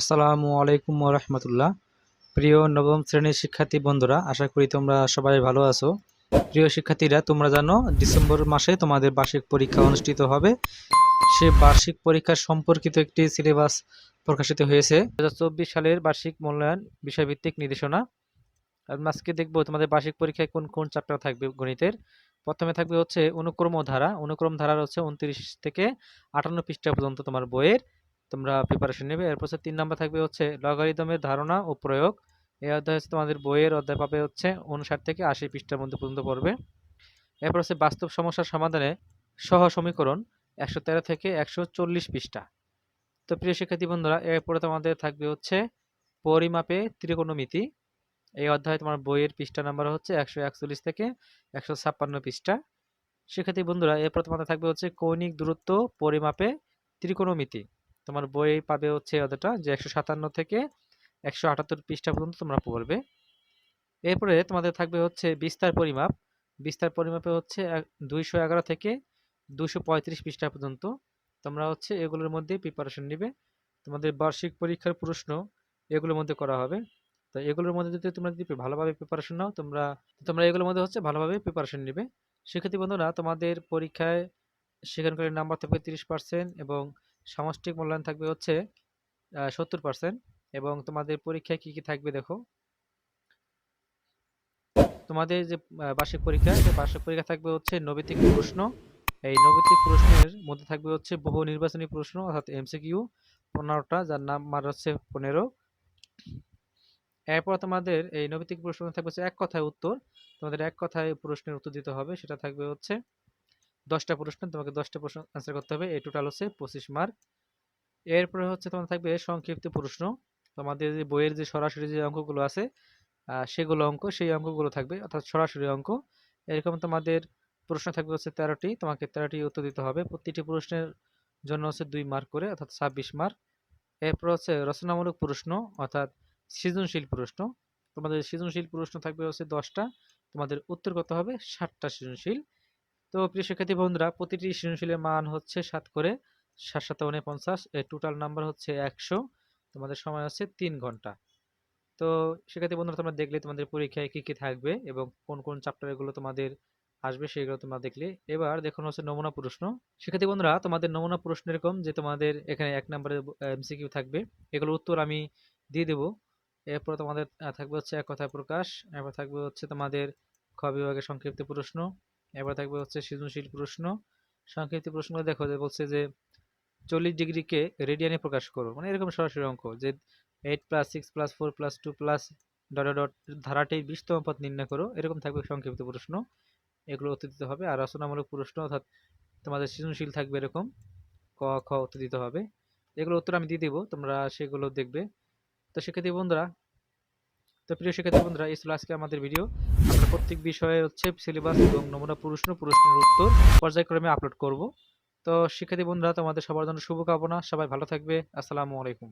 আসসালামু আলাইকুম রহমতুল্লাহ প্রিয় নবম শ্রেণির শিক্ষার্থী বন্ধুরা, আশা করি তোমরা সবাই ভালো আছো। প্রিয় শিক্ষার্থীরা, তোমরা জানো, ডিসেম্বর মাসে তোমাদের বার্ষিক পরীক্ষা অনুষ্ঠিত হবে। সে বার্ষিক পরীক্ষার সম্পর্কিত একটি সিলেবাস প্রকাশিত হয়েছে। দু হাজার চব্বিশ সালের বার্ষিক মূল্যায়ন বিষয়ভিত্তিক নির্দেশনা। আজকে দেখব তোমাদের বার্ষিক পরীক্ষায় কোন কোন চ্যাপ্টার থাকবে গণিতের। প্রথমে থাকবে হচ্ছে অনুক্রম ধারা অনুক্রম ধারার হচ্ছে উনত্রিশ থেকে আটান্ন পৃষ্ঠা পর্যন্ত তোমার বইয়ের। তোমরা প্রিপারেশন নেবে। এরপর হচ্ছে তিন নম্বর থাকবে হচ্ছে লগারিদমের ধারণা ও প্রয়োগ। এই অধ্যায় হচ্ছে তোমাদের বইয়ের অধ্যায় পাবে হচ্ছে উনষাট থেকে আশি পৃষ্ঠার মধ্যে পর্যন্ত পড়বে। এরপর হচ্ছে বাস্তব সমস্যার সমাধানে সহ সমীকরণ একশো তেরো থেকে একশো চল্লিশ পৃষ্ঠা। তো প্রিয় শিক্ষার্থী বন্ধুরা, এরপরে তোমাদের থাকবে হচ্ছে পরিমাপে ত্রিকোণমিতি। এই অধ্যায়ে তোমার বইয়ের পৃষ্ঠা নাম্বার হচ্ছে একশো একচল্লিশ থেকে একশো ছাপ্পান্ন পৃষ্ঠা। শিক্ষার্থী বন্ধুরা, এরপর তোমাদের থাকবে হচ্ছে কৌণিক দূরত্ব পরিমাপে ত্রিকোণমিতি। তোমার বই পাবে হচ্ছে অতটা যে একশো সাতান্ন থেকে একশো আটাত্তর পৃষ্ঠা পর্যন্ত তোমরা পড়বে। এরপরে তোমাদের থাকবে হচ্ছে বিস্তার পরিমাপ। বিস্তার পরিমাপে হচ্ছে দুইশো এগারো থেকে দুশো পঁয়ত্রিশ পৃষ্ঠা পর্যন্ত তোমরা হচ্ছে এগুলোর মধ্যে প্রিপারেশন নিবে। তোমাদের বার্ষিক পরীক্ষার প্রশ্ন এগুলোর মধ্যে করা হবে। তো এগুলোর মধ্যে যদি তোমরা যদি ভালোভাবে প্রিপারেশন নাও, তোমরা তোমরা এগুলোর মধ্যে হচ্ছে ভালোভাবে প্রিপারেশন নিবে। শিক্ষার্থী বন্ধুরা, তোমাদের পরীক্ষায় সেখানকার নাম্বার থাকবে তিরিশ পার্সেন্ট এবং সামষ্টিক মূল্যায়ন থাকবে হচ্ছে সত্তর পার্সেন্ট এবং তোমাদের পরীক্ষায় কি কি থাকবে দেখো। তোমাদের যে বার্ষিক পরীক্ষা, সেই বার্ষিক পরীক্ষা থাকবে হচ্ছে নৈতিক প্রশ্ন। এই নৈতিক প্রশ্নের মধ্যে থাকবে হচ্ছে বহু নির্বাচনী প্রশ্ন অর্থাৎ এমসিকিউ পনেরোটা, যার নাম্বার হচ্ছে পনেরো। এরপর তোমাদের এই নৈতিক প্রশ্ন থাকবে হচ্ছে এক কথায় উত্তর। তোমাদের এক কথায় প্রশ্নের উত্তর দিতে হবে, সেটা থাকবে হচ্ছে দশটা প্রশ্ন, তোমাকে দশটা প্রশ্ন অ্যান্সার করতে হবে। এই টোটাল হচ্ছে পঁচিশ মার্ক এরপরে হচ্ছে তোমার থাকবে সংক্ষিপ্ত প্রশ্ন। তোমাদের যে বইয়ের যে সরাসরি যে অঙ্কগুলো আছে সেগুলো অঙ্ক, সেই অঙ্কগুলো থাকবে, অর্থাৎ সরাসরি অঙ্ক। এরকম তোমাদের প্রশ্ন থাকবে হচ্ছে তেরোটি, তোমাকে তেরোটি উত্তর দিতে হবে। প্রতিটি প্রশ্নের জন্য হচ্ছে দুই মার্ক করে, অর্থাৎ ছাব্বিশ মার্ক এরপর হচ্ছে রচনামূলক প্রশ্ন, অর্থাৎ সৃজনশীল প্রশ্ন। তোমাদের সৃজনশীল প্রশ্ন থাকবে হচ্ছে দশটা, তোমাদের উত্তর করতে হবে ষাটটা সৃজনশীল। তো প্রিয় শিক্ষার্থী বন্ধুরা, প্রতিটি সৃজনশীলের মান হচ্ছে সাত করে সাত সাত উনপঞ্চাশ এর টোটাল নাম্বার হচ্ছে একশো। তোমাদের সময় হচ্ছে তিন ঘণ্টা। তো শিক্ষার্থী বন্ধুরা, তোমরা দেখলে তোমাদের পরীক্ষায় কি কি থাকবে এবং কোন কোন চ্যাপ্টারগুলো তোমাদের আসবে সেগুলো তোমরা দেখলে। এবার দেখুন হচ্ছে নমুনা প্রশ্ন। শিক্ষার্থী বন্ধুরা, তোমাদের নমুনা প্রশ্ন এরকম যে তোমাদের এখানে এক নম্বরে এমসিকিউ থাকবে। এগুলোর উত্তর আমি দিয়ে দেবো। এরপর তোমাদের থাকবে হচ্ছে এক কথায় প্রকাশ। এরপর থাকবে হচ্ছে তোমাদের খ বিভাগের সংক্ষিপ্ত প্রশ্ন। এবার থাকবে হচ্ছে সৃজনশীল প্রশ্ন। সংক্ষিপ্ত প্রশ্ন দেখো, যে বলছে যে চল্লিশ ডিগ্রিকে রেডিয়ানে প্রকাশ করো মানে এরকম সরাসরি অঙ্ক, যে eight plus six plus four plus two plus dot dot ধারাটির বিশতম পথ নির্ণয় করো, এরকম থাকবে সংক্ষিপ্ত প্রশ্ন। এগুলো উত্তর দিতে হবে, আর রচনামূলক প্রশ্ন অর্থাৎ তোমাদের সৃজনশীল থাকবে এরকম, ক, খ উত্তর দিতে হবে। এগুলো উত্তর আমি দিয়ে দেবো, তোমরা সেগুলো দেখবে। তো শিক্ষার্থী বন্ধুরা তো প্রিয় শিক্ষার্থী বন্ধুরা, এই ছিল আজকে আমাদের ভিডিও আমরা প্রত্যেক বিষয়ে হচ্ছে সিলেবাস এবং নমুনা প্রশ্ন প্রশ্নের উত্তর পর্যায়ক্রমে আপলোড করব। তো শিক্ষার্থী বন্ধুরা, তোমাদের সবার জন্য শুভকামনা। সবাই ভালো থাকবে। আসসালামু আলাইকুম।